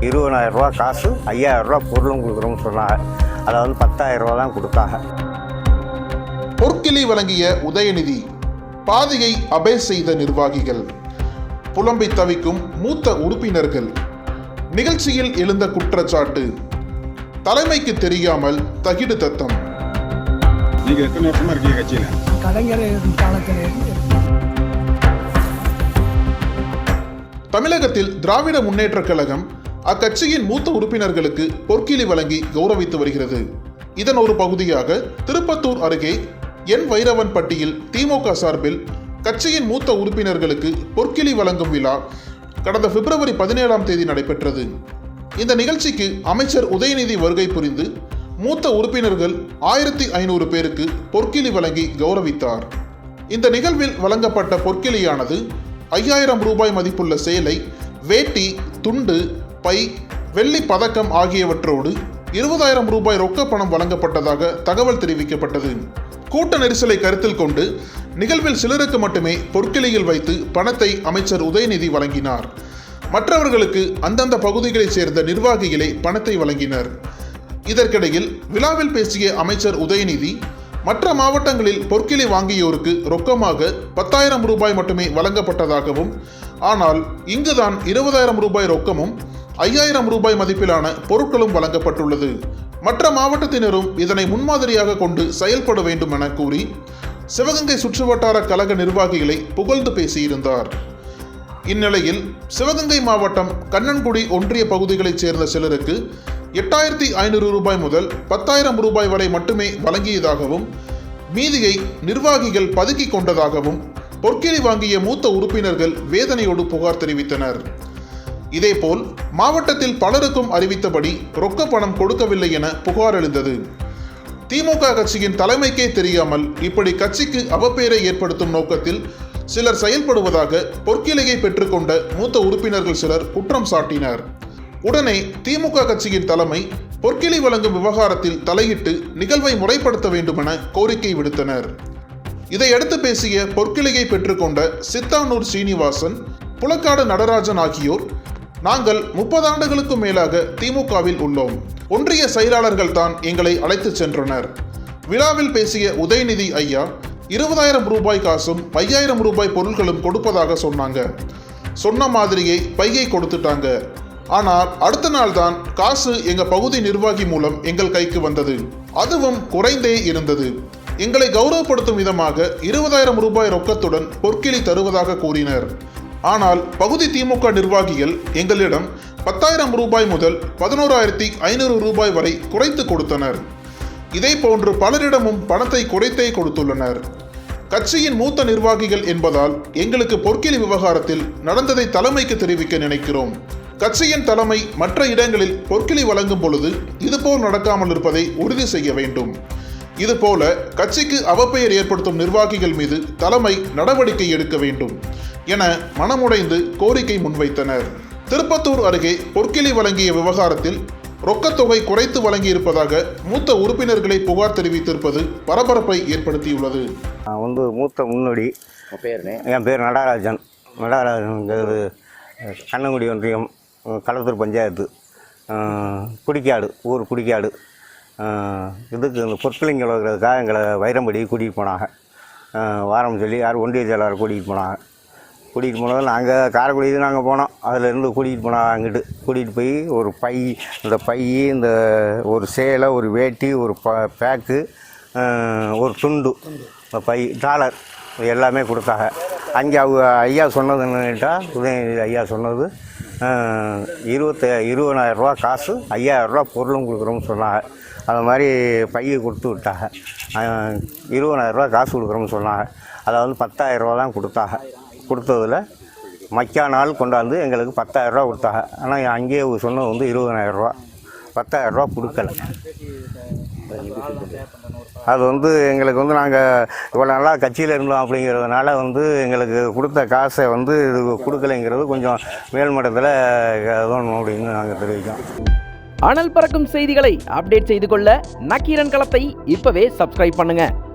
இருபதாயிரம் ரூபா காசு ஐயாயிரம் ரூபா பொருளும் கொடுக்குறோம்னு சொன்னாங்க. அதில் வந்து பத்தாயிரம் ரூபா தான் கொடுத்தாங்க. பொற்கிளி வழங்கிய உதயநிதி பாதையை அபே செய்த நிர்வாகிகள். புலம்பி தவிக்கும் மூத்த உறுப்பினர்கள். நிகழ்ச்சியில் எழுந்த குற்றச்சாட்டு தலைமைக்கு தெரியாமல் தகிடு தத்தம். நீங்க எத்தனை வருஷமா இருக்கீங்க கட்சியில? கலைஞர் தமிழகத்தில் திராவிட முன்னேற்றக் கழகம் அக்கட்சியின் மூத்த உறுப்பினர்களுக்கு பொற்கிளி வழங்கி கௌரவித்து வருகிறது. இதன் ஒரு பகுதியாக திருப்பத்தூர் அருகே என் வைரவன் பட்டியில் திமுக சார்பில் கட்சியின் மூத்த உறுப்பினர்களுக்கு பொற்கிளி வழங்கும் விழா கடந்த பிப்ரவரி பதினேழாம் தேதி நடைபெற்றது. இந்த நிகழ்ச்சிக்கு அமைச்சர் உதயநிதி வருகை புரிந்து மூத்த உறுப்பினர்கள் ஆயிரத்தி ஐநூறு பேருக்கு பொற்கிளி வழங்கி கௌரவித்தார். இந்த நிகழ்வில் வழங்கப்பட்ட பொற்கிளியானது ஐயாயிரம் ரூபாய் மதிப்புள்ள சேலை வேட்டி துண்டு பை வெள்ளி பதக்கம் ஆகியவற்றோடு இருபதாயிரம் ரூபாய் ரொக்க பணம் வழங்கப்பட்டதாக தகவல் தெரிவிக்கப்பட்டது. கூட்ட நெரிசலை கருத்தில் கொண்டு நிகழ்வில் சிலருக்கு மட்டுமே பொற்கிளியில் வைத்து பணத்தை அமைச்சர் உதயநிதி வழங்கினார். மற்றவர்களுக்கு அந்தந்த பகுதிகளைச் சேர்ந்த நிர்வாகிகளே பணத்தை வழங்கினர். இதற்கிடையில் விழாவில் பேசிய அமைச்சர் உதயநிதி மற்ற மாவட்டங்களில் பொற்கிளி வாங்கியோருக்கு ரொக்கமாக பத்தாயிரம் ரூபாய் மட்டுமே வழங்கப்பட்டதாகவும் ஆனால் இங்குதான் இருபதாயிரம் ரூபாய் ரொக்கமும் ஐயாயிரம் ரூபாய் மதிப்பிலான பொருட்களும் வழங்கப்பட்டுள்ளது. மற்ற மாவட்டத்தினரும் இதனை முன்மாதிரியாக கொண்டு செயல்பட வேண்டும் என கூறி சிவகங்கை சுற்றுவட்டார கழக நிர்வாகிகளை புகழ்ந்து பேசியிருந்தார். இந்நிலையில் சிவகங்கை மாவட்டம் கண்ணன்குடி ஒன்றிய பகுதிகளைச் சேர்ந்த சிலருக்கு எட்டாயிரத்தி ஐநூறு ரூபாய் முதல் பத்தாயிரம் ரூபாய் வரை மட்டுமே வழங்கியதாகவும் மீதியை நிர்வாகிகள் பதுக்கிக் கொண்டதாகவும் பொற்கிளி வாங்கிய மூத்த உறுப்பினர்கள் வேதனையோடு புகார் தெரிவித்தனர். இதேபோல் மாவட்டத்தில் பலருக்கும் அறிவித்தபடி ரொக்க பணம் கொடுக்கவில்லை என புகார் எழுந்தது. திமுக கட்சியின் தலைமைக்கே தெரியாமல் இப்படி கட்சிக்கு அவப்பெயரை ஏற்படுத்தும் நோக்கத்தில் சிலர் செயல்படுவதாக பொற்கிளையை பெற்றுக்கொண்ட மூத்த உறுப்பினர்கள் சிலர் குற்றம் சாட்டினர். உடனே திமுக கட்சியின் தலைமை பொற்கிளி வழங்கும் விவகாரத்தில் தலையிட்டு நிகழ்வை முறைப்படுத்த வேண்டுமென கோரிக்கை விடுத்தனர். இதையடுத்து பேசிய பொற்கிளையை பெற்றுக்கொண்ட சித்தானூர் சீனிவாசன் புலக்காடு நடராஜன் ஆகியோர் நாங்கள் முப்பது ஆண்டுகளுக்கும் மேலாக திமுகவில் உள்ளோம். ஒன்றிய செயலாளர்கள் தான் எங்களை அழைத்துச் சென்றனர். விழாவில் பேசிய உதயநிதி ஐயா இருபதாயிரம் ரூபாய் காசும் ஐயாயிரம் ரூபாய் பொருட்களும் கொடுப்பதாக சொன்னாங்க. சொன்ன மாதிரியே பையை கொடுத்துட்டாங்க. ஆனால் அடுத்த நாள் தான் காசு எங்க பகுதி நிர்வாகி மூலம் எங்கள் கைக்கு வந்தது. அதுவும் குறைந்தே இருந்தது. எங்களை கௌரவப்படுத்தும் விதமாக இருபதாயிரம் ரூபாய் ரொக்கத்துடன் பொற்கிளி தருவதாக கூறினர். ஆனால் பகுதி திமுக நிர்வாகிகள் எங்களிடம் பத்தாயிரம் ரூபாய் முதல் பதினோராயிரத்தி ஐநூறு ரூபாய் வரை குறைத்து கொடுத்தனர். இதே போன்று பலரிடமும் பணத்தை குறைத்தே கொடுத்துள்ளனர். கட்சியின் மூத்த நிர்வாகிகள் என்பதால் எங்களுக்கு பொற்கிளி விவகாரத்தில் நடந்ததை தலைமைக்கு தெரிவிக்க நினைக்கிறோம். கட்சியின் தலைமை மற்ற இடங்களில் பொற்கிளி வழங்கும் பொழுது இதுபோல் நடக்காமல் இருப்பதை உறுதி செய்ய வேண்டும். இதுபோல கட்சிக்கு அவப்பெயர் ஏற்படுத்தும் நிர்வாகிகள் மீது தலைமை நடவடிக்கை எடுக்க வேண்டும். என மனமுடைந்து கோரிக்கை முன்வைத்தனர். திருப்பத்தூர் அருகே பொற்கிளி வழங்கிய விவகாரத்தில் ரொக்கத்தொகை குறைத்து வழங்கியிருப்பதாக மூத்த உறுப்பினர்களை புகார் தெரிவித்திருப்பது பரபரப்பை ஏற்படுத்தியுள்ளது. நான் வந்து மூத்த முன்னோடி. பேருண்ணே என் பேர் நடராஜன். நடராஜன்ங்கிறது கண்ணங்குடி ஒன்றியம் களத்தூர் பஞ்சாயத்து குடிக்காடு ஊர் குடிக்காடு. இதுக்கு இந்த பொற்கிளிங்க வளர்க்குறதுக்காக எங்களை வைரம்படி கூட்டிகிட்டு போனாங்க. வாரம் சொல்லி யார் ஒன்றிய செயலாளர் கூட்டிகிட்டு போனாங்க. கூட்டிகிட்டு போனது நாங்கள் காரைக்குடிக்கு நாங்கள் போனோம். அதிலேருந்து கூட்டிகிட்டு போனாங்க அங்கிட்டு. கூட்டிகிட்டு போய் ஒரு பை இந்த பை இந்த ஒரு சேலை ஒரு வேட்டி ஒரு ப பேக்கு ஒரு துண்டு இந்த பை டாலர் எல்லாமே கொடுத்தாங்க. அங்கே அவங்க ஐயா சொன்னது கேட்டால் உதயநிதி ஐயா சொன்னது இருபத்த இருபதாயிரரூவா காசு ஐயாயிரரூவா பொருளும் கொடுக்குறோம்னு சொன்னாங்க. அது மாதிரி பையை கொடுத்து விட்டாங்க. இருபதாயிரரூவா காசு கொடுக்குறோம்னு சொன்னாங்க. அதாவது வந்து பத்தாயிரரூவா தான் கொடுத்தாங்க. கொடுத்ததில் மக்கா நாள் கொண்டாந்து எங்களுக்கு பத்தாயிரரூவா கொடுத்தாங்க. ஆனால் அங்கேயே சொன்னது வந்து இருபதனாயிரரூவா பத்தாயிரரூவா கொடுக்கல. அது வந்து எங்களுக்கு வந்து நாங்கள் இவ்வளோ நாளாக கட்சியில் இருந்தோம் அப்படிங்கிறதுனால வந்து எங்களுக்கு கொடுத்த காசை வந்து இது கொடுக்கலைங்கிறது கொஞ்சம் மேல்மட்டத்தில் தோணும் அப்படின்னு நாங்கள் தெரிவிக்கோம் அனல் பறக்கும் செய்திகளை அப்டேட் செய்து கொள்ள நக்கீரன் களத்தை இப்போவே சப்ஸ்கிரைப் பண்ணுங்கள்